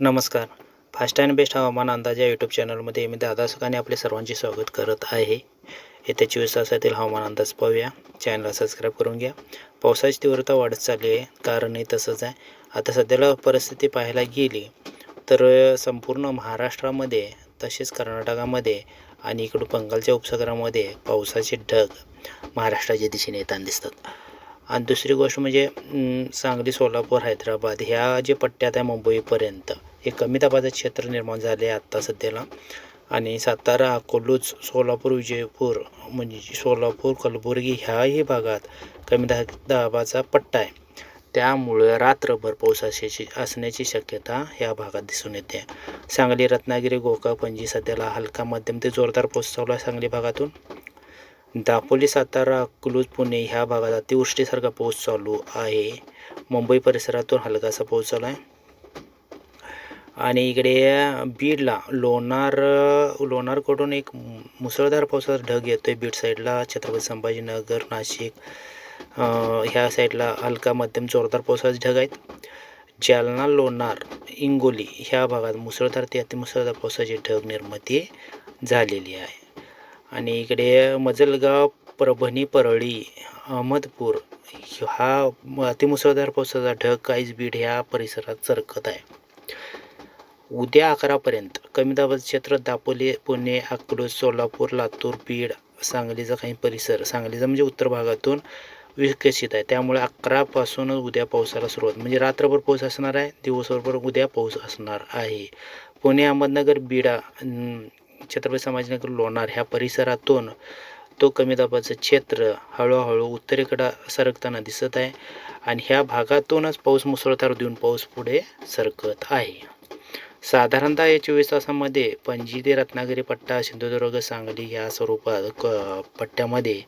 नमस्कार. Fast and best हवामान अंदाज या यूट्यूब चॅनलमध्ये मी दादा सुखाने आपले सर्वांचे स्वागत करत आहे. येत्या चोवीस तासातील हवामान अंदाज पाहूया. चॅनलला सबस्क्राईब करून घ्या. पावसाची तीव्रता वाढत चालली आहे. कारणही तसंच आहे. आता सध्याला परिस्थिती पाहायला गेली तर संपूर्ण महाराष्ट्रामध्ये तसेच कर्नाटकामध्ये आणि इकडं बंगालच्या उपसागरामध्ये पावसाचे ढग महाराष्ट्राच्या दिशेने येताना दिसतात. आणि दुसरी गोष्ट म्हणजे सांगली सोलापूर हैदराबाद ह्या जे पट्ट्यात आहे मुंबईपर्यंत हे कमी दाबाचं क्षेत्र निर्माण झाले आहे आत्ता सध्याला. आणि सातारा अकोलूच सोलापूर विजयपूर म्हणजे सोलापूर कलबुर्गी ह्याही भागात कमी दा दाबाचा पट्टा आहे. त्यामुळं रात्रभर पाऊस असायची असण्याची शक्यता ह्या भागात दिसून येते. सांगली रत्नागिरी गोकाक पणजी सध्याला हलका मध्यम ते जोरदार पाऊस चालू आहे सांगली भागातून. दापोली सातारा अकलूज पुणे ह्या भागात अतिवृष्टीसारखा पाऊस चालू आहे. मुंबई परिसरातून हलकासा पाऊस चालू आहे. आणि इकडे बीडला लोणार लोणारकडून एक मुसळधार पावसाचा ढग येतो आहे बीड साईडला. छत्रपती संभाजीनगर नाशिक ह्या साईडला हलका मध्यम जोरदार पावसाचे ढग आहेत. जालना लोणार इंगोली ह्या भागात मुसळधार ते अतिमुसळधार पावसाची ढग निर्मिती झालेली आहे आणि इकडे मजलगाव परभणी परळी अहमदपूर हा अतिमुसळधार पावसाचा ढग काहीच बीड ह्या परिसरात सरकत आहे. उद्या अकरापर्यंत कमी दाबाचं क्षेत्र दापोली पुणे अकलूज सोलापूर लातूर बीड सांगलीचा काही परिसर सांगलीचा म्हणजे उत्तर भागातून विकसित आहे. त्यामुळे अकरापासूनच उद्या पावसाला सुरुवात. म्हणजे रात्रभर पाऊस असणार आहे दिवसभर उद्या पाऊस असणार आहे. पुणे अहमदनगर बीडा छत्रपती संभाजीनगर लोणार ह्या परिसरातून तो कमी दाबाचं क्षेत्र हळूहळू उत्तरेकडं सरकताना दिसत आहे आणि ह्या भागातूनच पाऊस मुसळधार देऊन पाऊस पुढे सरकत आहे. साधारणतः या चोवीस तासामध्ये पणजी ते रत्नागिरी पट्टा सिंधुदुर्ग सांगली या स्वरूपात क पट्ट्यामध्ये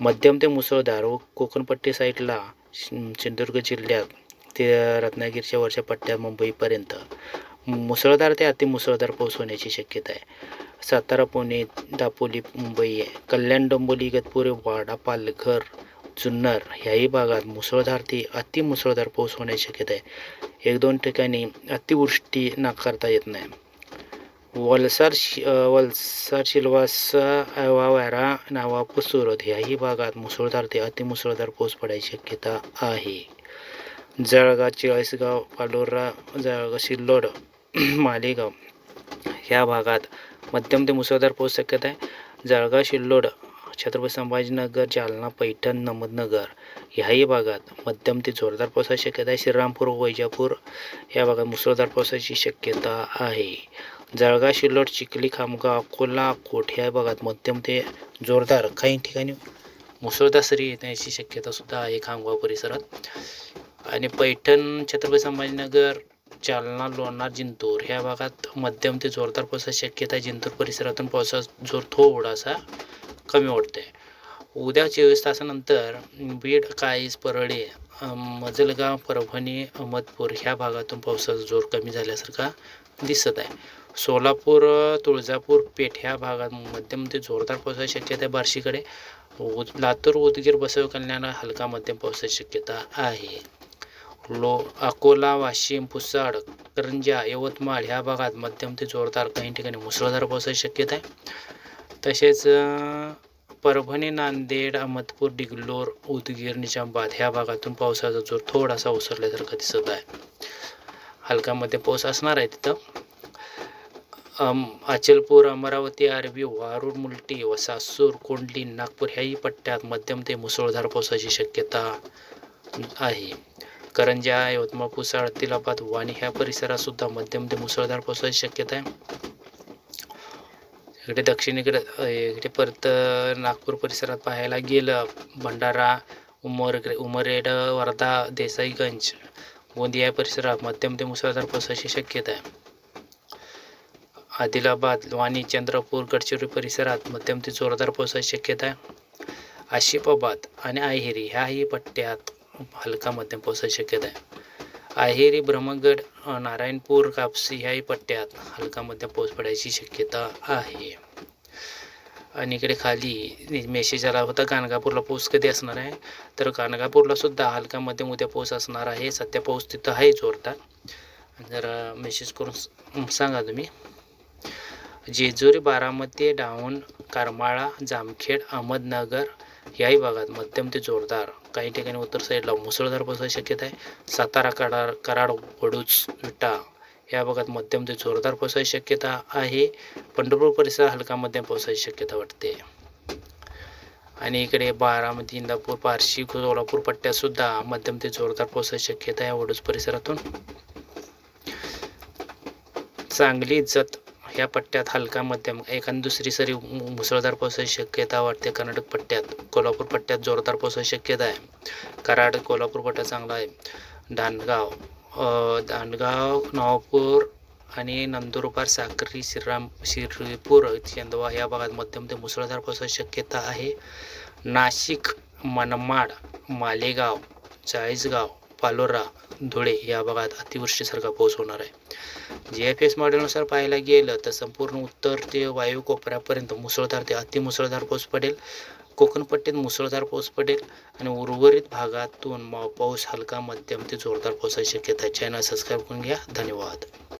मध्यम ते मुसळधार व कोकणपट्टी साईडला सिंधुदुर्ग जिल्ह्यात ते रत्नागिरीच्या वरच्या पट्ट्या मुंबईपर्यंत मुसळधार ते अतिमुसळधार पाऊस होण्याची शक्यता आहे. सातारा पुणे दापोली मुंबई कल्याण डोंबोली इगतपुरी वाडा पालघर जुन्नर ह्याही भागात मुसळधार ते अतिमुसळधार पाऊस होण्याची शक्यता आहे. एक दोन ठिकाणी अतिवृष्टी नाकारता येत नाही. वलसार शि वलसार शिलवासा वावारा नावापूर सुरत ह्याही भागात मुसळधार ते अतिमुसळधार पाऊस पडायची शक्यता आहे. जळगाव चाळीसगाव पालोरा जळगाव सिल्लोड मालेगाव. ह्या भागात मध्यम ते मुसळधार पाऊस शक्यता आहे जळगाव शिल्लोड छत्रपती संभाजीनगर जालना पैठण नमदनगर ह्याही भागात मध्यम ते जोरदार पावसाची शक्यता आहे. श्रीरामपूर वैजापूर या भागात मुसळधार पावसाची शक्यता आहे. जळगाव शिल्लोड चिखली खामगाव अकोला अकोट ह्या भागात मध्यम ते जोरदार काही ठिकाणी मुसळधार सरी येण्याची शक्यतासुद्धा आहे खामगाव परिसरात. आणि पैठण छत्रपती संभाजीनगर जालना लोणार जिंतूर ह्या भागात मध्यम ते जोरदार पावसाची शक्यता आहे. जिंतूर परिसरातून पावसाचा जोर थोडासा कमी वाटते उद्या चोवीस तासानंतर बीड काळीस परळी मजलगाव परभणी अहमदपूर ह्या भागातून पावसाचा जोर कमी झाल्यासारखा दिसत आहे. सोलापूर तुळजापूर पेठ ह्या भागात मध्यम ते जोरदार पावसाची शक्यता आहे बार्शीकडे. उद लातूर उदगीर बसव कल्याण हलका मध्यम पावसाची शक्यता आहे. लो अकोला वाशिम पुसाड करंजा यवतमाळ ह्या भागात मध्यम ते जोरदार काही ठिकाणी मुसळधार पावसाची शक्यता आहे. तसेच परभणी नांदेड अहमदपूर डिगलोर उदगीर निजामाबाद ह्या भागातून पावसाचा जोर थोडासा ओसरल्यासारखा दिसत आहे. हलका मध्ये पाऊस असणार आहे तिथं. अम, अचलपूर अमरावती आरबी वारुड मुलटी व सासूर कोंडली नागपूर ह्याही पट्ट्यात मध्यम ते मुसळधार पावसाची शक्यता आहे. करंजा यवतमाळ पुसाळ तिलाबाद वाणी ह्या परिसरात सुद्धा मध्यम ते मुसळधार पावसाची शक्यता आहे. इकडे दक्षिणेकडे इकडे परत नागपूर परिसरात पाहायला गेलं भंडारा उमर उमरेड वर्धा देसाईगंज गोंदिया परिसरात मध्यम ते मुसळधार पावसाची शक्यता आहे. आदिलाबाद वाणी चंद्रपूर गडचिरोली परिसरात मध्यम ते जोरदार पावसाची शक्यता आहे. आशिफाबाद आणि आहिरी ह्याही पट्ट्यात हलका मध्यम पावसाची शक्यता आहे. अहेरी ब्रह्मगड नारायणपूर कापसी ह्याही पट्ट्यात हलका मध्यम पाऊस पडायची शक्यता आहे. आणि इकडे खाली मेसेज आला होता गाणगापूरला पाऊस कधी असणार आहे? तर गाणगापूरला सुद्धा हलका मध्यम उद्या पाऊस असणार आहे. सध्या पाऊस तिथं आहे जोरदार. जरा मेसेज करून सांगा तुम्ही. जेजुरी बारामती डाऊन करमाळा जामखेड अहमदनगर याही भागात मध्यम ते जोरदार. काही ठिकाणी उत्तर साईडला मुसळधार पावसाची शक्यता आहे. सातारा कराड कराड वडूज विटा या भागात मध्यम ते जोरदार पावसाची शक्यता आहे. पंढरपूर परिसरात हलका मध्यम पावसाची शक्यता वाटते. आणि इकडे बारामती इंदापूर पारशी सोलापूर पट्ट्यातसुद्धा मध्यम ते जोरदार पावसाची शक्यता आहे वडूज परिसरातून. सांगली जत ह्या पट्ट्यात हलका मध्यम एखादी दुसरी सरी मुसळधार पावसाची शक्यता वाटते. कर्नाटक पट्ट्यात कोल्हापूर पट्ट्यात जोरदार पावसाची शक्यता आहे. कराड कोल्हापूर पट्टा चांगला आहे. दांडगाव दांडगाव नवापूर आणि नंदुरबार साक्री श्रीराम श्रीपूर चंदवा या भागात मध्यम ते मुसळधार पावसाची शक्यता आहे. नाशिक मनमाड मालेगाव चाळीसगाव पालोरा धुळे या भागात अतिवृष्टीसारखा पाऊस होणार आहे. जी एफ एस मॉडेलनुसार पाहायला गेलं तर संपूर्ण उत्तर ते वायू कोपऱ्यापर्यंत मुसळधार ते अतिमुसळधार पाऊस पडेल. कोकणपट्टीत मुसळधार पाऊस पडेल आणि उर्वरित भागातून पाऊस हलका मध्यम ते जोरदार पावसाची शक्यता आहे. चॅनल सबस्क्राईब करून घ्या. धन्यवाद.